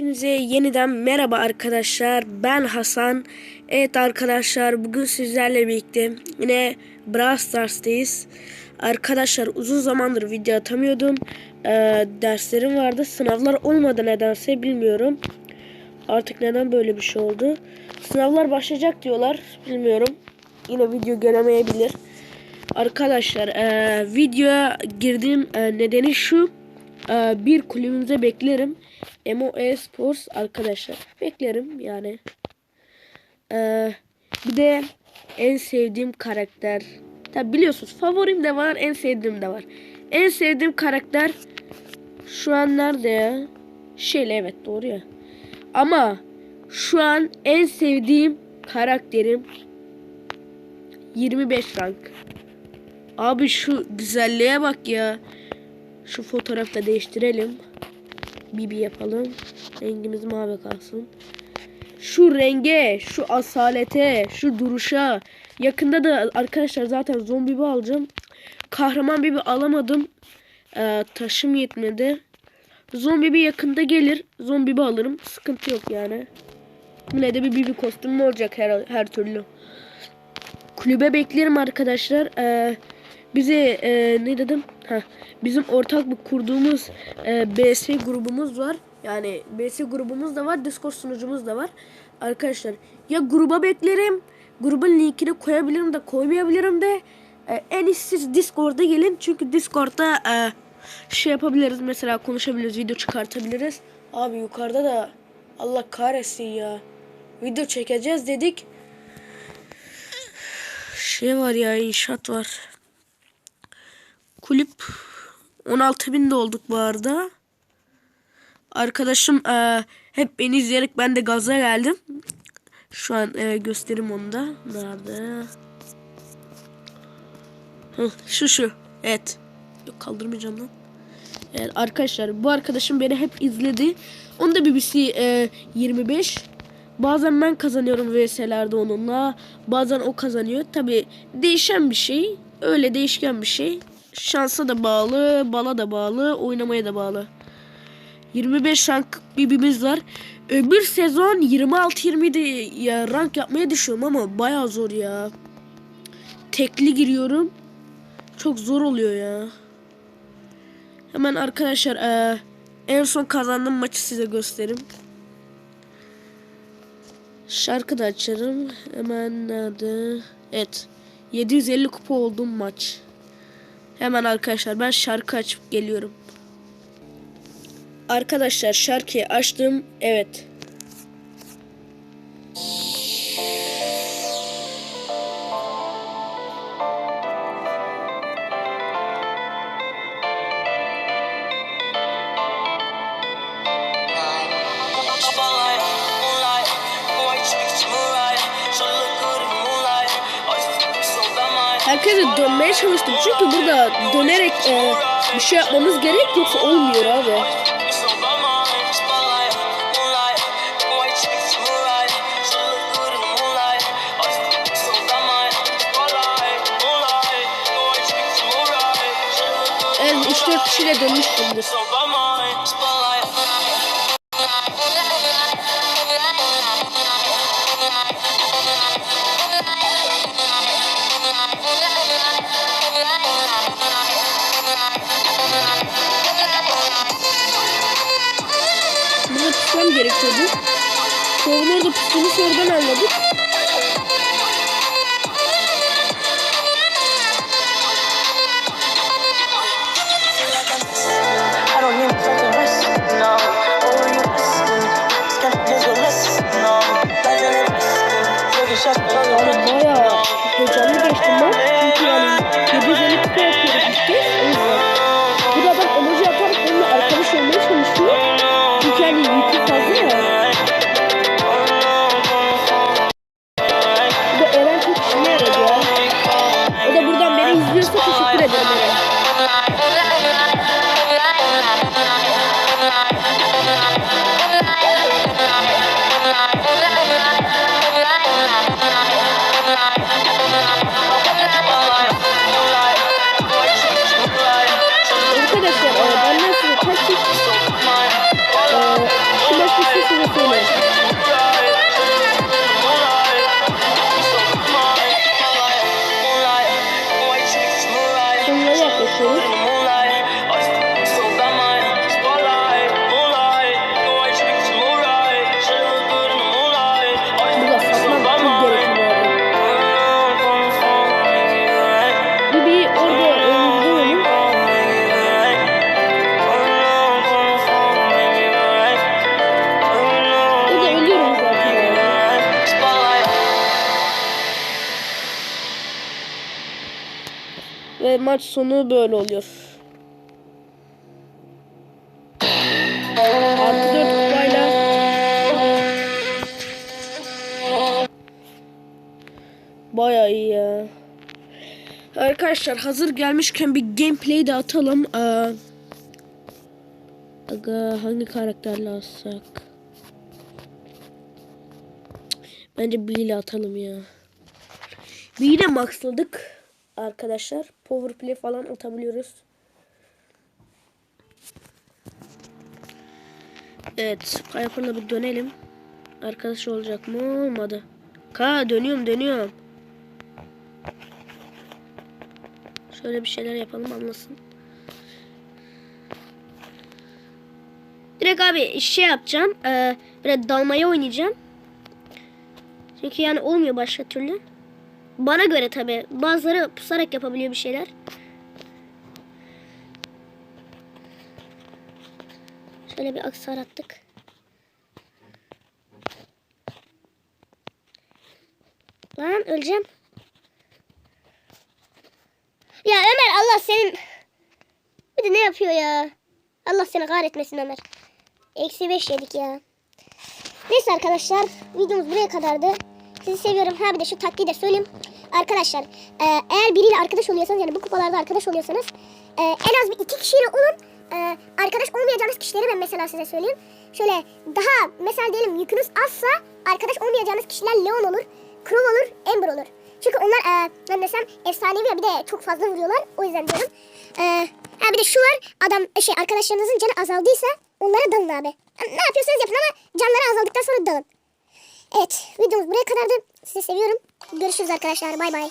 Hepinize yeniden merhaba arkadaşlar. Ben Hasan. Evet arkadaşlar bugün sizlerle birlikte yine Brawl Stars'tayız. Arkadaşlar uzun zamandır video atamıyordum. Ee, derslerim vardı. Sınavlar olmadı nedense bilmiyorum. Artık neden böyle bir şey oldu. Sınavlar başlayacak diyorlar. Bilmiyorum. Yine video gelemeyebilir. Arkadaşlar e, videoya girdiğim e, nedeni şu. E, bir kulübümüze beklerim. Emo Esports arkadaşlar. Beklerim yani. E, bir de en sevdiğim karakter. Tabi biliyorsunuz favorim de var en sevdiğim de var. En sevdiğim karakter şu an nerede ya? Şeyle evet doğru ya. Ama şu an en sevdiğim karakterim 25 rank. Abi şu güzelliğe bak ya. Şu fotoğrafta değiştirelim. Bibi yapalım. Rengimiz mavi kalsın. Şu renge, şu asalete, şu duruşa. Yakında da arkadaşlar zaten zombi bibi alacağım. Kahraman bibi alamadım. Ee, taşım yetmedi. Zombi bir yakında gelir. Zombi bibi alırım. Sıkıntı yok yani. Yine de bir bibi kostümü olacak her, her türlü. Kulübe beklerim arkadaşlar. Ee, bize e, ne dedim? Ha, bizim ortak bir kurduğumuz e, BS grubumuz var. Yani BS grubumuz da var. Discord sunucumuz da var. Arkadaşlar ya gruba beklerim. Grubun linkini koyabilirim de koymayabilirim de. E, en iyisi siz Discord'a gelin. Çünkü Discord'da e, şey yapabiliriz. Mesela konuşabiliriz. Video çıkartabiliriz. Abi yukarıda da Allah kahretsin ya. Video çekeceğiz dedik. Şey var ya inşaat var. Kulüp 16 binde olduk bu arada. Arkadaşım e, hep beni izleyerek ben de gaza geldim. Şu an e, gösterim onu da. Nerede? Şu şu. Evet. Yok kaldırmayacağım lan. Evet, arkadaşlar bu arkadaşım beni hep izledi. Onun da BBC e, 25. Bazen ben kazanıyorum VS'lerde onunla. Bazen o kazanıyor. Tabi değişen bir şey. Öyle değişken bir şey. Şansa da bağlı, bala da bağlı, oynamaya da bağlı. 25 rank bibimiz var. Öbür sezon 26-27 ya rank yapmaya düşüyorum ama baya zor ya. Tekli giriyorum. Çok zor oluyor ya. Hemen arkadaşlar e, en son kazandığım maçı size göstereyim. Şarkı da açarım. Hemen nerede? Evet. 750 kupa oldum maç. Hemen arkadaşlar ben şarkı açıp geliyorum. Arkadaşlar şarkıyı açtım. Evet. Herkese dönmeye çalıştım. Çünkü burada dönerek e, bir şey yapmamız gerek yoksa olmuyor abi. So by mine. Spotlight, Orada tuttuğunu sonradan anladık. Maç sonu böyle oluyor. Artı 4 kupayla Baya iyi ya. Arkadaşlar hazır gelmişken bir gameplay de atalım. Aa, aga hangi karakterle atsak? Bence B ile atalım ya. B'yi de maxladık arkadaşlar. Power play falan atabiliyoruz. Evet, Piper'la bir dönelim. Arkadaş olacak mı? Olmadı. Ka dönüyorum dönüyorum. Şöyle bir şeyler yapalım anlasın. Direkt abi şey yapacağım. E, böyle dalmaya oynayacağım. Çünkü yani olmuyor başka türlü. Bana göre tabi. Bazıları pusarak yapabiliyor bir şeyler. Şöyle bir aksar attık. Lan öleceğim. Ya Ömer Allah senin... Bir de ne yapıyor ya? Allah seni kahretmesin Ömer. Eksi beş yedik ya. Neyse arkadaşlar videomuz buraya kadardı. Sizi seviyorum. Ha bir de şu taktiği de söyleyeyim. Arkadaşlar e, eğer biriyle arkadaş oluyorsanız yani bu kupalarda arkadaş oluyorsanız e, en az bir iki kişiyle olun. E, arkadaş olmayacağınız kişileri ben mesela size söyleyeyim. Şöyle daha mesela diyelim yükünüz azsa arkadaş olmayacağınız kişiler Leon olur, Crow olur, Ember olur. Çünkü onlar e, ben desem efsanevi ya bir de çok fazla vuruyorlar. O yüzden diyorum. E, ha bir de şu var adam şey arkadaşlarınızın canı azaldıysa onlara dalın abi. Ne yapıyorsanız yapın ama canları azaldıktan sonra dalın. Evet videomuz buraya kadardı. Sizi seviyorum. Görüşürüz arkadaşlar. Bay bay.